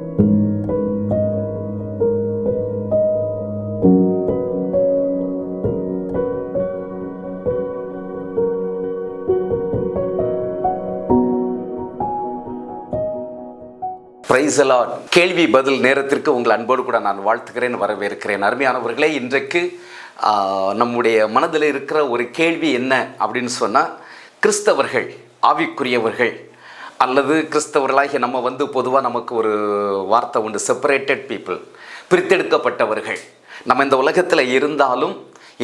பிரைசலான் கேள்வி பதில் நேரத்திற்கு உங்கள் அன்போடு கூட நான் வாழ்த்துக்கிறேன் வரவேற்கிறேன். அருமையானவர்களே இன்றைக்கு நம்முடைய மனதில் இருக்கிற ஒரு கேள்வி என்ன அப்படின்னு சொன்னால் கிறிஸ்தவர்கள் ஆவிக்குரியவர்கள் அல்லது கிறிஸ்தவர்களாகிய நம்ம வந்து பொதுவாக நமக்கு ஒரு வார்த்தை உண்டு செப்பரேட்டட் பீப்புள் பிரித்தெடுக்கப்பட்டவர்கள். நம்ம இந்த உலகத்தில் இருந்தாலும்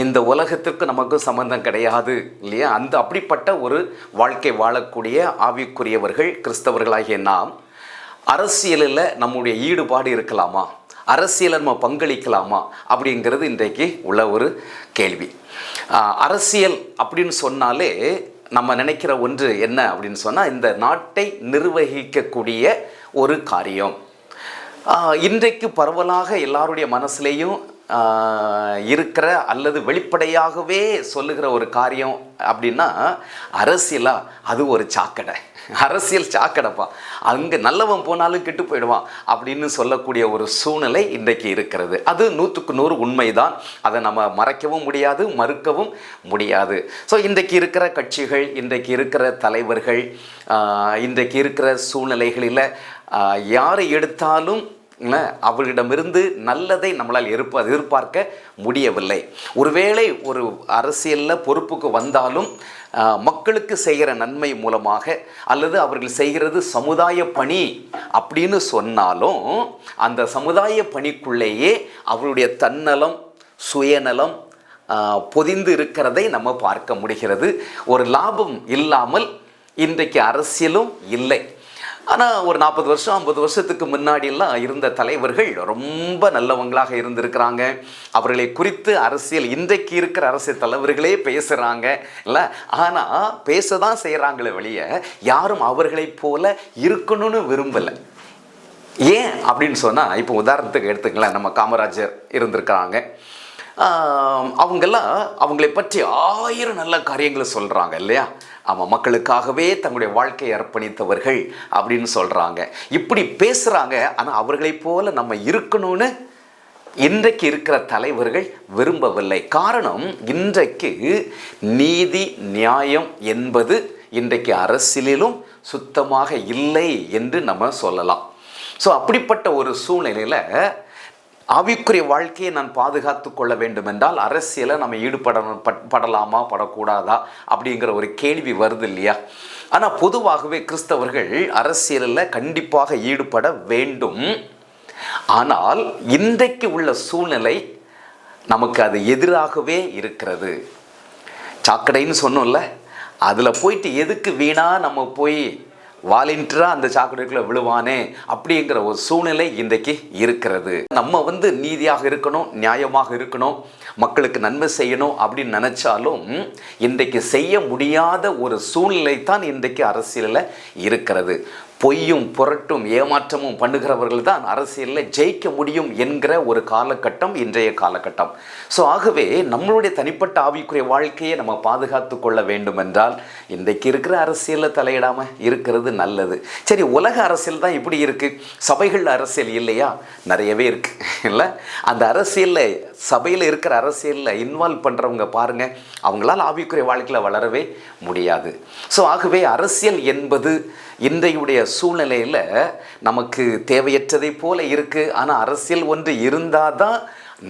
இந்த உலகத்திற்கு நமக்கு சம்பந்தம் கிடையாது இல்லையா? அந்த அப்படிப்பட்ட ஒரு வாழ்க்கை வாழக்கூடிய ஆவிக்குரியவர்கள் கிறிஸ்தவர்களாகிய நாம் அரசியலில் நம்முடைய ஈடுபாடு இருக்கலாமா? அரசியலை நம்ம பங்களிக்கலாமா? அப்படிங்கிறது இன்றைக்கு உள்ள ஒரு கேள்வி. அரசியல் அப்படின்னு சொன்னாலே நம்ம நினைக்கிற ஒன்று என்ன அப்படின்னு சொன்னால் இந்த நாட்டை நிர்வகிக்கக்கூடிய ஒரு காரியம். இன்றைக்கு பரவலாக எல்லாருடைய மனசுலேயும் இருக்கிற அல்லது வெளிப்படையாகவே சொல்லுகிற ஒரு காரியம் அப்படின்னா அரசியலா அது ஒரு சாக்கடை. அரசியல் சாக்கடைப்பா. அங்கே நல்லவன் போனாலும் கெட்டு போயிடுவான் அப்படின்னு சொல்லக்கூடிய ஒரு சூழ்நிலை இன்றைக்கு இருக்கிறது. அது நூற்றுக்கு நூறு உண்மைதான். அதை நம்ம மறைக்கவும் முடியாது மறுக்கவும் முடியாது. ஸோ இன்றைக்கு இருக்கிற கட்சிகள் இன்றைக்கு இருக்கிற தலைவர்கள் இன்றைக்கு இருக்கிற சூழ்நிலைகளில் யாரை எடுத்தாலும் அவர்களிடமிருந்து நல்லதை நம்மளால் எதிர்ப்ப எதிர்பார்க்க முடியவில்லை. ஒருவேளை ஒரு அரசியலில் பொறுப்புக்கு வந்தாலும் மக்களுக்கு செய்கிற நன்மை மூலமாக அல்லது அவர்கள் செய்கிறது சமுதாய பணி அப்படின்னு சொன்னாலும் அந்த சமுதாய பணிக்குள்ளேயே அவருடைய தன்னலம் சுயநலம் பொதிந்து இருக்கிறதை நம்ம பார்க்க முடிகிறது. ஒரு லாபம் இல்லாமல் இன்றைக்கு அரசியலும் இல்லை. ஆனால் ஒரு நாற்பது வருஷம் ஐம்பது வருஷத்துக்கு முன்னாடியெல்லாம் இருந்த தலைவர்கள் ரொம்ப நல்லவங்களாக இருந்திருக்கிறாங்க. அவர்களை குறித்து அரசியல் இன்றைக்கு இருக்கிற அரசியல் தலைவர்களே பேசுகிறாங்க இல்லை ஆனால் பேச தான் செய்கிறாங்களே வெளியே யாரும் அவர்களைப் போல இருக்கணும்னு விரும்பலை. ஏன்? அப்படின்னு சொன்னால் இப்போ உதாரணத்துக்கு எடுத்துக்கலாம் நம்ம காமராஜர் இருந்திருக்கிறாங்க. அவங்கெல்லாம் அவங்களை பற்றி ஆயிரம் நல்ல காரியங்களை சொல்கிறாங்க இல்லையா? ஆமாம் மக்களுக்காகவே தங்களுடைய வாழ்க்கையை அர்ப்பணித்தவர்கள் அப்படின்னு சொல்கிறாங்க இப்படி பேசுகிறாங்க ஆனால் அவர்களைப் போல நம்ம இருக்கணும்னு இன்றைக்கு இருக்கிற தலைவர்கள் விரும்பவில்லை. காரணம் இன்றைக்கு நீதி நியாயம் என்பது இன்றைக்கு அரசியலிலும் சுத்தமாக இல்லை என்று நம்ம சொல்லலாம். ஸோ அப்படிப்பட்ட ஒரு சூழ்நிலையில் ஆவிக்குரிய வாழ்க்கையை நான் பாதுகாத்து கொள்ள வேண்டும் என்றால் அரசியலை நம்ம ஈடுபட பட்- படலாமா படக்கூடாதா அப்படிங்கிற ஒரு கேள்வி வருது இல்லையா? ஆனால் பொதுவாகவே கிறிஸ்தவர்கள் அரசியலில் கண்டிப்பாக ஈடுபட வேண்டும். ஆனால் இன்றைக்கு உள்ள சூழ்நிலை நமக்கு அது எதிராகவே இருக்கிறது. சாக்கடைன்னு சொன்னோம்ல அதில் போயிட்டு எதுக்கு வீணா நம்ம போய் வாலண்டியராக அந்த சாக்கடைக்குள்ளே விழுவானே அப்படிங்கிற ஒரு சூழ்நிலை இன்றைக்கு இருக்கிறது. நம்ம வந்து நீதியாக இருக்கணும் நியாயமாக இருக்கணும் மக்களுக்கு நன்மை செய்யணும் அப்படின்னு நினச்சாலும் இன்றைக்கு செய்ய முடியாத ஒரு சூழ்நிலை தான் இன்றைக்கு அரசியலில் இருக்கிறது. பொய்யும் புரட்டும் ஏமாற்றமும் பண்ணுகிறவர்கள் தான் அரசியலில் ஜெயிக்க முடியும் என்கிற ஒரு காலகட்டம் இன்றைய காலகட்டம். ஸோ ஆகவே நம்மளுடைய தனிப்பட்ட ஆவிக்குரிய வாழ்க்கையை நம்ம பாதுகாத்து கொள்ள வேண்டும் என்றால் இன்றைக்கு இருக்கிற அரசியலில் தலையிடாமல் இருக்கிறது நல்லது. சரி உலக அரசியல் தான் இப்படி இருக்குது சபைகள் அரசியல் இல்லையா? நிறையவே இருக்குது இல்லை? அந்த அரசியலில் சபையில் இருக்கிற அரசியலில் இன்வால்வ் பண்ணுறவங்க பாருங்கள் அவங்களால் ஆவிக்குரிய வாழ்க்கையில் வளரவே முடியாது. ஸோ ஆகவே அரசியல் என்பது இன்றையுடைய சூழ்நிலையில் நமக்கு தேவையற்றதை போல இருக்குது ஆனால் அரசியல் ஒன்று இருந்தால் தான்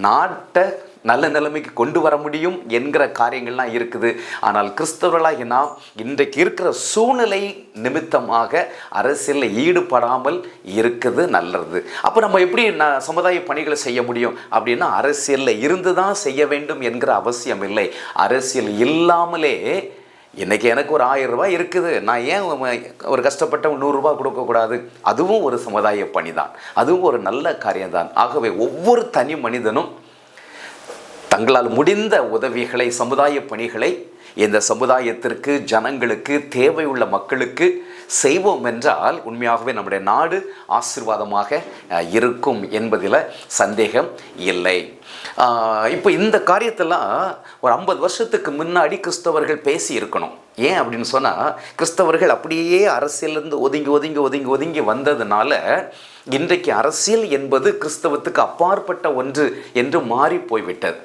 நாட்டை நல்ல நிலைமைக்கு கொண்டு வர முடியும் என்கிற காரியங்கள்லாம் இருக்குது. ஆனால் கிறிஸ்தவர்களாக நாம் இன்றைக்கு இருக்கிற சூழ்நிலை நிமித்தமாக அரசியலில் ஈடுபடாமல் இருக்குது நல்லது. அப்போ நம்ம எப்படி ந சமுதாய பணிகளை செய்ய முடியும்? அப்படின்னா அரசியலில் இருந்து தான் செய்ய வேண்டும் என்கிற அவசியம் இல்லை. அரசியல் இல்லாமலே இன்றைக்கி எனக்கு ஒரு ஆயிரம் ரூபாய் இருக்குது. நான் ஏன் ஒரு கஷ்டப்பட்ட நூறுரூவா கொடுக்கக்கூடாது அதுவும் ஒரு சமுதாய பணி தான் அதுவும் ஒரு நல்ல காரியம்தான். ஆகவே ஒவ்வொரு தனி மனிதனும் தங்களால் முடிந்த உதவிகளை சமுதாய பணிகளை இந்த சமுதாயத்திற்கு ஜனங்களுக்கு தேவையுள்ள மக்களுக்கு செய்வோம் என்றால் உண்மையாகவே நம்முடைய நாடு ஆசீர்வாதமாக இருக்கும் என்பதில் சந்தேகம் இல்லை. இப்போ இந்த காரியத்தெல்லாம் ஒரு ஐம்பது வருஷத்துக்கு முன்னாடி கிறிஸ்தவர்கள் பேசி இருக்கணும் ஏன் அப்படின்னு சொன்னால் கிறிஸ்தவர்கள் அப்படியே அரசியலிருந்து ஒதுங்கி ஒதுங்கி ஒதுங்கி ஒதுங்கி வந்ததுனால இன்றைக்கு அரசியல் என்பது கிறிஸ்தவத்துக்கு அப்பாற்பட்ட ஒன்று என்று மாறி போய்விட்டது.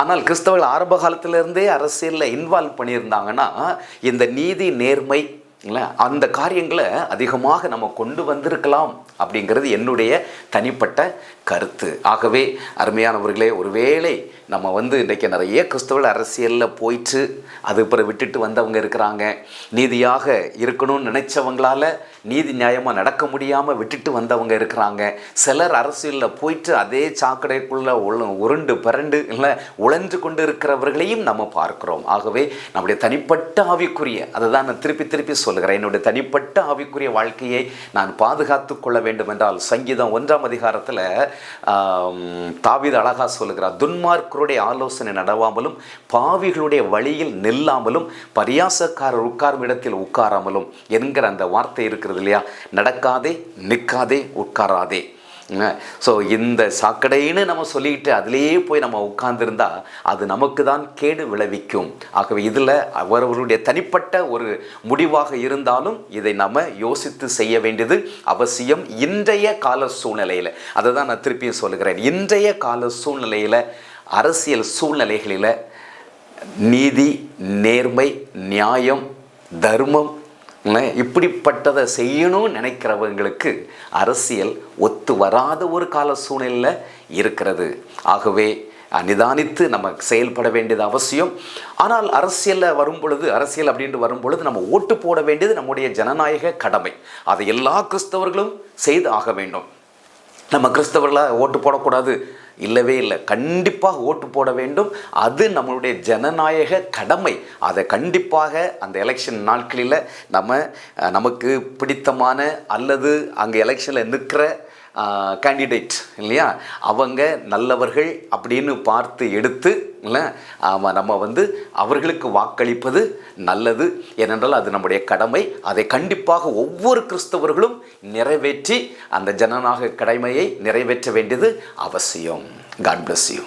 ஆனால் கிறிஸ்தவர்கள் ஆரம்ப காலத்திலிருந்தே அரசியலில் இன்வால்வ் பண்ணியிருந்தாங்கன்னா இந்த நீதி நேர்மை இல்லை அந்த காரியங்களை அதிகமாக நம்ம கொண்டு வந்திருக்கலாம் அப்படிங்கிறது என்னுடைய தனிப்பட்ட கருத்து. ஆகவே அருமையானவர்களே ஒருவேளை நம்ம வந்து இன்றைக்கி நிறைய கிறிஸ்தவர்கள் அரசியலில் போயிட்டு அது பிறகு விட்டுட்டு வந்தவங்க இருக்கிறாங்க. நீதியாக இருக்கணும்னு நினைச்சவங்களால நீதி நியாயமாக நடக்க முடியாமல் விட்டுட்டு வந்தவங்க இருக்கிறாங்க. சிலர் அரசியலில் போயிட்டு அதே சாக்கடைக்குள்ளே உள்ள உருண்டு பிறண்டு இல்லை உழன்று கொண்டு இருக்கிறவர்களையும் நம்ம பார்க்குறோம். ஆகவே நம்முடைய தனிப்பட்ட ஆவிக்குரிய அதை தான் நான் திருப்பி திருப்பி சொல்லுகிறேன் என்னுடைய தனிப்பட்ட ஆவிக்குரிய வாழ்க்கையை நான் பாதுகாத்து கொள்ள வேண்டும் என்றால் சங்கீதம் ஒன்றாம் அதிகாரத்தில் தாவித அழகா சொல்லுகிறார். துன்மார்க்கருடைய ஆலோசனை நடவாமலும் பாவிகளுடைய வழியில் நில்லாமலும் பரியாசக்காரர் உட்காரும் இடத்தில் உட்காராமலும் என்கிற அந்த வார்த்தை இருக்கிறது இல்லையா? நடக்காதே நிற்காதே உட்காராதே. ஸோ இந்த சாக்கடைன்னு நம்ம சொல்லிட்டு அதிலேயே போய் நம்ம உட்கார்ந்துருந்தா அது நமக்கு தான் கேடு விளைவிக்கும். ஆகவே இதில் அவரவருடைய தனிப்பட்ட ஒரு முடிவாக இருந்தாலும் இதை நம்ம யோசித்து செய்ய வேண்டியது அவசியம் இன்றைய கால சூழ்நிலையில். அதை தான் நான் திருப்பியும் சொல்லுகிறேன். இன்றைய கால சூழ்நிலையில் அரசியல் சூழ்நிலைகளில் நீதி நேர்மை நியாயம் தர்மம் இப்படிப்பட்டதை செய்யணும்னு நினைக்கிறவங்களுக்கு அரசியல் ஒத்து வராத ஒரு கால சூழ்நிலையில் இருக்கிறது. ஆகவே நிதானித்து நம்ம செயல்பட வேண்டியது அவசியம். ஆனால் அரசியலில் வரும் பொழுது அரசியல் அப்படின்ட்டு வரும் பொழுது நம்ம ஓட்டு போட வேண்டியது நம்முடைய ஜனநாயக கடமை. அதை எல்லா கிறிஸ்தவர்களும் செய்து ஆக வேண்டும். நம்ம கிறிஸ்தவர்களாக ஓட்டு போடக்கூடாது? இல்லவே இல்லை. கண்டிப்பாக ஓட்டு போட வேண்டும். அது நம்மளுடைய ஜனநாயக கடமை. அதை கண்டிப்பாக அந்த எலெக்ஷன் நாட்களில் நம்ம நமக்கு பிடித்தமான அல்லது அங்கே எலெக்ஷனில் நிற்கிற கேண்டிடேட் இல்லையா? அவங்க நல்லவர்கள் அப்படின்னு பார்த்து எடுத்து இல்லை ஆமாம் நம்ம வந்து அவர்களுக்கு வாக்களிப்பது நல்லது. ஏனென்றால் அது நம்முடைய கடமை. அதை கண்டிப்பாக ஒவ்வொரு கிறிஸ்தவர்களும் நிறைவேற்றி அந்த ஜனநாயக கடமையை நிறைவேற்ற வேண்டியது அவசியம். God bless you